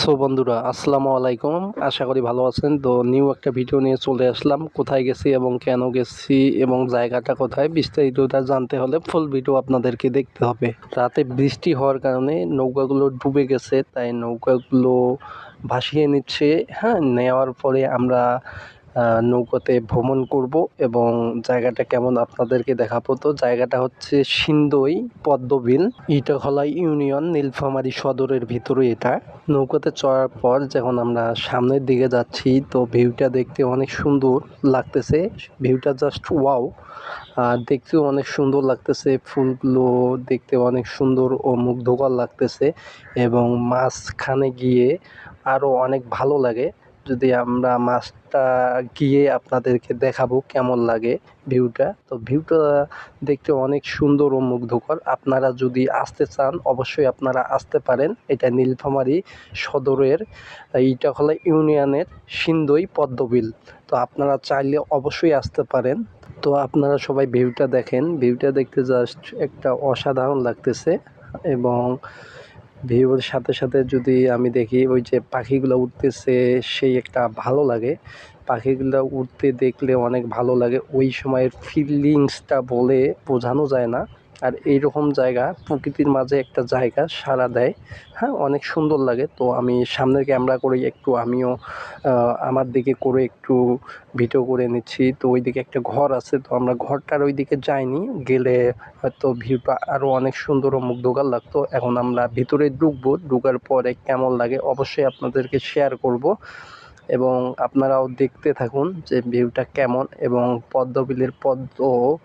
So বন্ধুরা, আসসালামু আলাইকুম। আশা করি ভালো আছেন। তো নিউ একটা ভিডিও নিয়ে চলে আসলাম। কোথায় গেছি এবং কেন গেছি এবং জায়গাটা কোথায় বিস্তারিতটা জানতে হলে ফুল ভিডিও আপনাদেরকে দেখতে হবে। রাতে বৃষ্টি হওয়ার কারণে নৌকাগুলো ডুবে গেছে, তাই নৌকাগুলো ভাসিয়ে নিচ্ছে। হ্যাঁ নেওয়ার পরে আমরা নৌকাতে ভ্রমণ করব এবং জায়গাটা কেমন আপনাদেরকে দেখাবো। তো জায়গাটা হচ্ছে সিন্দই পদ্মবিল। ইটাখলা ইউনিয়ন, নীলফামারী সদরের ভিতরে এটা। নৌকাতে চড়ার পর যখন আমরা সামনের দিকে যাচ্ছি, তো ভিউটা দেখতে অনেক সুন্দর লাগতেছে। ভিউটা জাস্ট ওয়াও আর দেখতেও অনেক সুন্দর লাগতেছে। ফুলগুলো দেখতে অনেক সুন্দর ও মুগ্ধকর লাগতেছে এবং মাঝখানে গিয়ে আরও অনেক ভালো লাগে। যদি আমরা মাছটা গিয়ে আপনাদেরকে দেখাবো কেমন লাগে ভিউটা, তো ভিউটা দেখতে অনেক সুন্দর ও মুগ্ধকর। আপনারা যদি আসতে চান, অবশ্যই আপনারা আসতে পারেন। এটা নীলফামারী সদরের ইটাখলা ইউনিয়নের সিন্দই পদ্মবিল। তো আপনারা চাইলে অবশ্যই আসতে পারেন। তো আপনারা সবাই ভিউটা দেখেন। ভিউটা দেখতে জাস্ট একটা অসাধারণ লাগতেছে এবং ভিউর সাথে সাথে যদি আমি দেখি ওই যে পাখিগুলো উঠতেছে সেই একটা ভালো লাগে। পাখিগুলো উঠতে দেখলে অনেক ভালো লাগে। ওই সময়ের ফিলিংসটা বলে বোঝানো যায় না। আর এইরকম জায়গা, প্রকৃতির মাঝে একটা জায়গা সারা দেয়। হ্যাঁ অনেক সুন্দর লাগে। তো আমি সামনের ক্যামেরা করে একটু আমিও আমার দিকে করে একটু ভিডিও করে নিচ্ছি। তো ওইদিকে একটা ঘর আছে, তো আমরা ঘরটার ওইদিকে যাইনি। গেলে হয়তো ভিউটা আরও অনেক সুন্দর ও মুগ্ধকর লাগতো। এখন আমরা ভিতরে ঢুকবো। ঢুকার পরে কেমন লাগে অবশ্যই আপনাদেরকে শেয়ার করব। এবং আপনারাও দেখতে থাকুন যে ভিউটা কেমন এবং পদ্মবিলের পদ্ম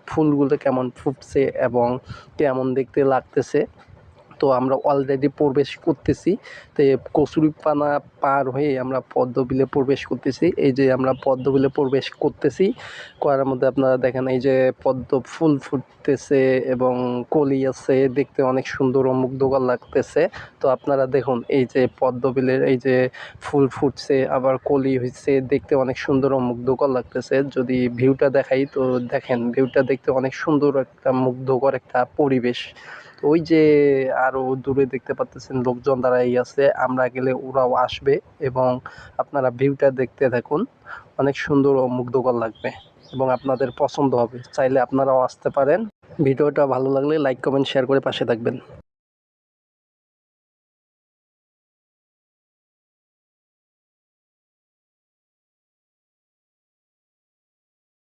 ফুলগুলো কেমন ফুটছে এবং কেমন দেখতে লাগতেছে। তো আমরা অলরেডি প্রবেশ করতেছি। তো কচুরিপানা পার হয়ে আমরা পদ্মবিলে প্রবেশ করতেছি। এই যে আমরা পদ্মবিলে প্রবেশ করতেছি, করার মধ্যে আপনারা দেখেন এই যে পদ্ম ফুল ফুটতেছে এবং কলি আছে, দেখতে অনেক সুন্দর ও মুগ্ধকর লাগতেছে। তো আপনারা দেখুন, এই যে পদ্মবিলের এই যে ফুল ফুটছে, আবার কলি হয়েছে দেখতে অনেক সুন্দর ও মুগ্ধকর লাগতেছে। যদি ভিউটা দেখাই, তো দেখেন, ভিউটা দেখতে অনেক সুন্দর একটা মুগ্ধকর একটা পরিবেশ। ওই যে আরও দূরে দেখতে পারতেছেন লোকজন দাঁড়াই আছে। আমরা গেলে ওরাও আসবে এবং আপনারা ভিউটা দেখতে থাকুন। অনেক সুন্দর ও মুগ্ধকর লাগবে এবং আপনাদের পছন্দ হবে। চাইলে আপনারাও আসতে পারেন। ভিডিওটা ভালো লাগলে লাইক কমেন্ট শেয়ার করে পাশে থাকবেন।